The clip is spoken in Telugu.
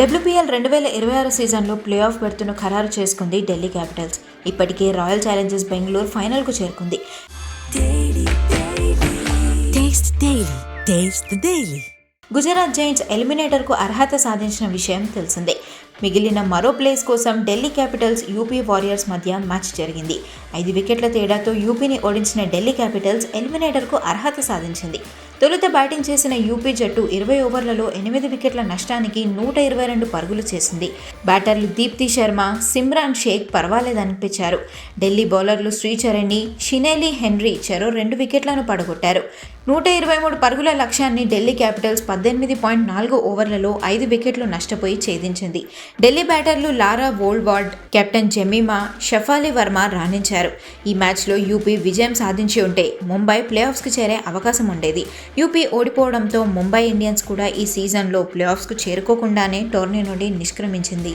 డబ్ల్యూపీఎల్ రెండు వేల ఇరవై ఆరు సీజన్లో ప్లే ఆఫ్ బెర్త్ను ఖరారు చేసుకుంది ఢిల్లీ క్యాపిటల్స్. ఇప్పటికే రాయల్ ఛాలెంజర్స్ బెంగళూరు ఫైనల్కు చేరుకుంది. గుజరాత్ జైంట్స్ ఎలిమినేటర్కు అర్హత సాధించిన విషయం తెలిసిందే. మిగిలిన మరో ప్లేస్ కోసం Delhi capitals UP warriors match match జరిగింది. ఐదు వికెట్ల తేడాతో యూపీని ఓడించిన ఢిల్లీ క్యాపిటల్స్ ఎలిమినేటర్కు అర్హత సాధించింది. తొలుత బ్యాటింగ్ చేసిన యూపీ జట్టు ఇరవై ఓవర్లలో ఎనిమిది వికెట్ల నష్టానికి నూట ఇరవై రెండు పరుగులు చేసింది. బ్యాటర్లు దీప్తి శర్మ సిమ్రాన్ షేక్ పర్వాలేదనిపించారు. ఢిల్లీ బౌలర్లు శ్రీచరణి షినేలి హెన్రీ చెరో రెండు వికెట్లను పడగొట్టారు. నూట ఇరవై మూడు పరుగుల లక్ష్యాన్ని ఢిల్లీ క్యాపిటల్స్ పద్దెనిమిది పాయింట్ నాలుగు ఓవర్లలో ఐదు వికెట్లు నష్టపోయి ఛేదించింది. Delhi బ్యాటర్లు Laura Wolvaardt captain Jemimah Shafali Verma రాణించారు. ఈ మ్యాచ్లో యూపీ విజయం సాధించి ఉంటే ముంబై ప్లే ఆఫ్స్కి చేరే అవకాశం ఉండేది. యూపీ ఓడిపోవడంతో ముంబై ఇండియన్స్ కూడా ఈ సీజన్లో ప్లే ఆఫ్స్కు చేరుకోకుండానే టోర్నీ నుండి నిష్క్రమించింది.